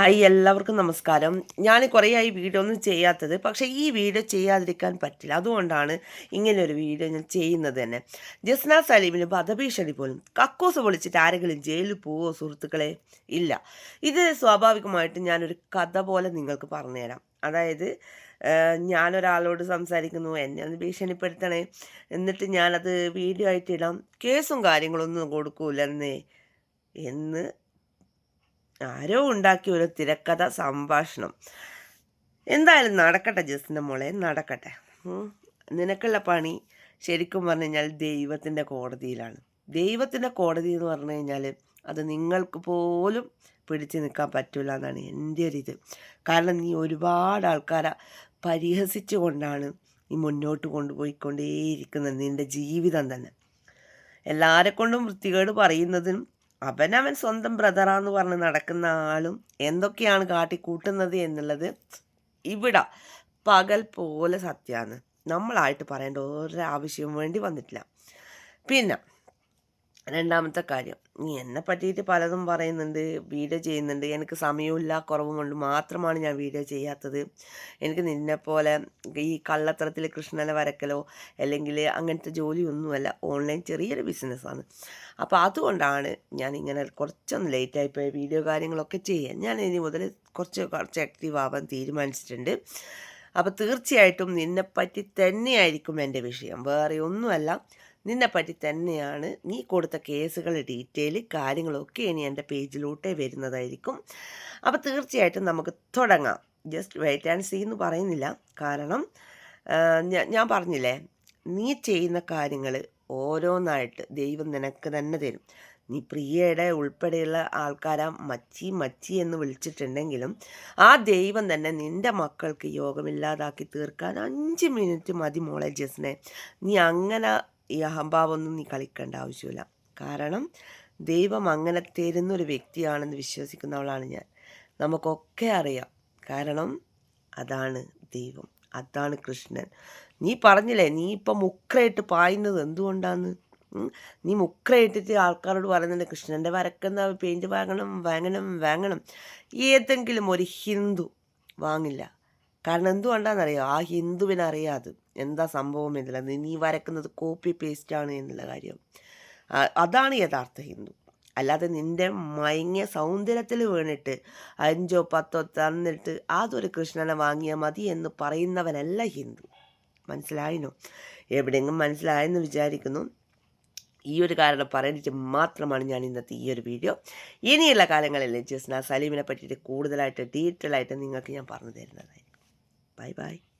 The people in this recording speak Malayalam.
ഹായ് എല്ലാവർക്കും നമസ്കാരം. ഞാൻ കുറേയായി വീഡിയോ ഒന്നും ചെയ്യാത്തത് പക്ഷേ ഈ വീഡിയോ ചെയ്യാതിരിക്കാൻ പറ്റില്ല. അതുകൊണ്ടാണ് ഇങ്ങനെയൊരു വീഡിയോ ഞാൻ ചെയ്യുന്നത് തന്നെ. ജസ്ന സലീമിന് വധഭീഷണി പോലും. കക്കൂസ് പൊളിച്ചിട്ട് ആരെങ്കിലും ജയിലിൽ പോവോ സുഹൃത്തുക്കളെ? ഇല്ല. ഇത് സ്വാഭാവികമായിട്ട് ഞാനൊരു കഥ പോലെ നിങ്ങൾക്ക് പറഞ്ഞുതരാം. അതായത് ഞാനൊരാളോട് സംസാരിക്കുന്നു എന്നെ ഒന്ന് ഭീഷണിപ്പെടുത്തണേ. എന്നിട്ട് ഞാനത് വീഡിയോ ആയിട്ടിടാം കേസും കാര്യങ്ങളൊന്നും കൊടുക്കൂലെന്നേ എന്ന് ആരോ ഉണ്ടാക്കിയ ഒരു തിരക്കഥ സംഭാഷണം. എന്തായാലും നടക്കട്ടെ ജസ്റ്റിന്റെ മോളെ നടക്കട്ടെ. നിനക്കുള്ള പണി ശരിക്കും പറഞ്ഞു കഴിഞ്ഞാൽ ദൈവത്തിന്റെ കോടതിയിലാണ്. ദൈവത്തിന്റെ കോടതി എന്ന് പറഞ്ഞു കഴിഞ്ഞാൽ അത് നിങ്ങൾക്ക് പോലും പിടിച്ചു നിൽക്കാൻ പറ്റില്ല എന്നാണ് എന്റെ ഒരു ഇത് കാരണം നീ ഒരുപാട് ആൾക്കാരെ പരിഹസിച്ചു കൊണ്ടാണ് നീ മുന്നോട്ട് കൊണ്ടുപോയിക്കൊണ്ടേയിരിക്കുന്നത് നിന്റെ ജീവിതം തന്നെ. എല്ലാവരെ കൊണ്ടും വൃത്തികേട് പറയുന്നതിനും അവനവൻ സ്വന്തം ബ്രദറാന്ന് പറഞ്ഞ് നടക്കുന്ന ആളും എന്തൊക്കെയാണ് കാട്ടിക്കൂട്ടുന്നത് എന്നുള്ളത് ഇവിടെ പകൽ പോലെ സത്യമാണ് നമ്മളായിട്ട് പറയേണ്ട ഒരാവശ്യവും വേണ്ടി വന്നിട്ടില്ല. പിന്നെ രണ്ടാമത്തെ കാര്യം. നീ എന്നെ പറ്റിയിട്ട് പലതും പറയുന്നുണ്ട് വീഡിയോ ചെയ്യുന്നുണ്ട്. എനിക്ക് സമയമില്ല കുറവും കൊണ്ട് മാത്രമാണ് ഞാൻ വീഡിയോ ചെയ്യാത്തത്. എനിക്ക് നിന്നെപ്പോലെ ഈ കള്ളത്തരത്തിൽ കൃഷ്ണനെ വരക്കലോ അല്ലെങ്കിൽ അങ്ങനത്തെ ജോലിയൊന്നുമല്ല. ഓൺലൈൻ ചെറിയൊരു ബിസിനസ്സാണ്. അപ്പോൾ അതുകൊണ്ടാണ് ഞാൻ ഇങ്ങനെ കുറച്ചൊന്ന് ലേറ്റായിപ്പോയി വീഡിയോ കാര്യങ്ങളൊക്കെ ചെയ്യാൻ ഞാൻ ഇനി മുതൽ കുറച്ച് കുറച്ച് ആക്റ്റീവ് ആവാൻ തീരുമാനിച്ചിട്ടുണ്ട്. അപ്പോൾ തീർച്ചയായിട്ടും നിന്നെപ്പറ്റി തന്നെയായിരിക്കും എന്റെ വിഷയം. വേറെ ഒന്നുമല്ല. നിന്നെപ്പറ്റി തന്നെയാണ് നീ കൊടുത്ത കേസുകൾ ഡീറ്റെയിൽ കാര്യങ്ങളൊക്കെ ഇനി എന്റെ പേജിലോട്ടേ വരുന്നതായിരിക്കും. അപ്പോൾ തീർച്ചയായിട്ടും നമുക്ക് തുടങ്ങാം. ജസ്റ്റ് വെയിറ്റ് ആൻഡ് സീ എന്ന് പറയുന്നില്ല. കാരണം ഞാൻ പറഞ്ഞില്ലേ നീ ചെയ്യുന്ന കാര്യങ്ങൾ ഓരോന്നായിട്ട് ദൈവം നിനക്ക് തന്നെ തരും. നീ പ്രിയയുടെ ഉൾപ്പെടെയുള്ള ആൾക്കാരാ മച്ചി മച്ചി എന്ന് വിളിച്ചിട്ടുണ്ടെങ്കിലും ആ ദൈവം തന്നെ നിന്റെ മക്കൾക്ക് യോഗമില്ലാതാക്കി തീർക്കാൻ അഞ്ച് മിനിറ്റ് മതി മോളെ ജസ്നെ നീ അങ്ങനെ ഈ അഹംഭാവമൊന്നും നീ കളിക്കേണ്ട ആവശ്യമില്ല. കാരണം ദൈവം അങ്ങനെ തരുന്നൊരു വ്യക്തിയാണെന്ന് വിശ്വസിക്കുന്നവളാണ് ഞാൻ. നമുക്കൊക്കെ അറിയാം. കാരണം അതാണ് ദൈവം. അതാണ് കൃഷ്ണൻ. നീ പറഞ്ഞില്ലേ നീ ഇപ്പം മുക്രയിട്ട് പായുന്നത് എന്തുകൊണ്ടാണ് നീ മുക്രയിട്ടിട്ട് ആൾക്കാരോട് പറയുന്നുണ്ട് കൃഷ്ണന്റെ വരക്കുന്ന പെയിന്റ് വാങ്ങണം വാങ്ങണം വാങ്ങണം. ഏതെങ്കിലും ഒരു ഹിന്ദു വാങ്ങില്ല. കാരണം എന്തുകൊണ്ടാണെന്നറിയോ ആ ഹിന്ദുവിനറിയാത്. എന്താ സംഭവം എന്നില്ല നീ വരക്കുന്നത് കോപ്പി പേസ്റ്റാണ് എന്നുള്ള കാര്യം. അതാണ് യഥാർത്ഥ ഹിന്ദു. അല്ലാതെ നിന്റെ മയങ്ങിയ സൗന്ദര്യത്തിൽ വീണിട്ട് അഞ്ചോ പത്തോ തന്നിട്ട് അതൊരു കൃഷ്ണനെ വാങ്ങിയാൽ മതി എന്ന് പറയുന്നവനല്ല ഹിന്ദു. മനസ്സിലായിനോ? എവിടെയെങ്കിലും മനസ്സിലായെന്ന് വിചാരിക്കുന്നു. ഈ ഒരു കാരണം പറഞ്ഞിട്ട് മാത്രമാണ് ഞാൻ ഇന്നത്തെ ഈ ഒരു വീഡിയോ. ഇനിയുള്ള കാലങ്ങളിൽ ജസ്ന സലീമിനെ പറ്റിയിട്ട് കൂടുതലായിട്ട് ഡീറ്റെയിൽ ആയിട്ട് നിങ്ങൾക്ക് ഞാൻ പറഞ്ഞു തരുന്നതായിരിക്കും. Bye bye.